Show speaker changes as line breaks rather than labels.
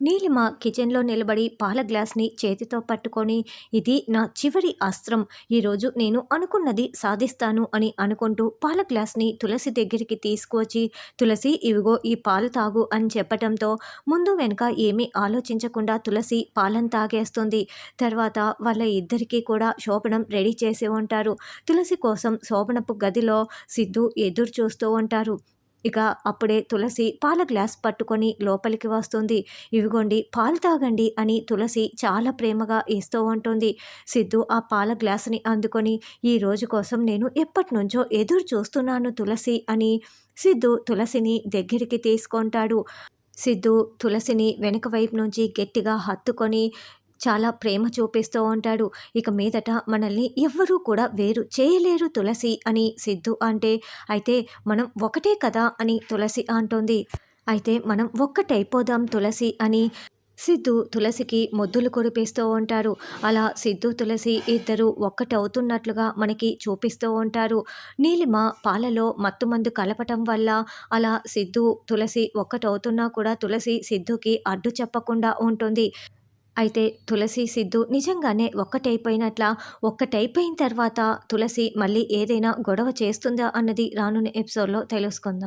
నీలిమ కిచెన్లో నిలబడి పాల గ్లాస్ని చేతితో పట్టుకొని ఇది నా చివరి అస్త్రం. ఈరోజు నేను అనుకున్నది సాధిస్తాను అని అనుకుంటూ పాల గ్లాస్ని తులసి దగ్గరికి తీసుకువచ్చి తులసి ఇవిగో ఈ పాలు తాగు అని చెప్పటంతో ముందు వెనుక ఏమీ ఆలోచించకుండా తులసి పాలను తాగేస్తుంది. తర్వాత వాళ్ళ ఇద్దరికీ కూడా శోభనం రెడీ చేసి ఉంటారు. తులసి కోసం శోభనపు గదిలో సిద్ధు ఎదురు చూస్తూ ఉంటారు. ఇక అప్పుడే తులసి పాల గ్లాస్ పట్టుకొని లోపలికి వస్తుంది. ఇవిగోండి పాలు తాగండి అని తులసి చాలా ప్రేమగా ఇస్తూ ఉంటుంది. సిద్ధు ఆ పాల గ్లాసుని అందుకొని ఈ రోజు కోసం నేను ఎప్పటి నుంచో ఎదురు చూస్తున్నాను తులసి అని సిద్ధు తులసిని దగ్గరికి తీసుకుంటాడు. సిద్ధు తులసిని వెనక వైపు నుంచి గట్టిగా హత్తుకొని చాలా ప్రేమ చూపిస్తూ ఉంటాడు. ఇక మీదట మనల్ని ఎవ్వరూ కూడా వేరు చేయలేరు తులసి అని సిద్ధు అంటే అయితే మనం ఒకటే కదా? అని తులసి అంటోంది. అయితే మనం ఒక్కటైపోదాం తులసి అని సిద్ధు తులసికి మొద్దులు కురిపిస్తూ ఉంటారు. అలా సిద్ధు తులసి ఇద్దరు ఒక్కటవుతున్నట్లుగా మనకి చూపిస్తూ ఉంటారు. నీలిమ పాలలో మత్తుమందు కలపటం వల్ల అలా సిద్ధు తులసి ఒక్కటవుతున్నా కూడా తులసి సిద్ధుకి అడ్డు చెప్పకుండా ఉంటుంది. అయితే తులసి సిద్ధు నిజంగానే ఒక్కటైపోయినట్ల ఒక్కటైపోయిన తర్వాత తులసి మళ్ళీ ఏదైనా గొడవ చేస్తుందా అన్నది రానున్న ఎపిసోడ్లో తెలుసుకుందాం.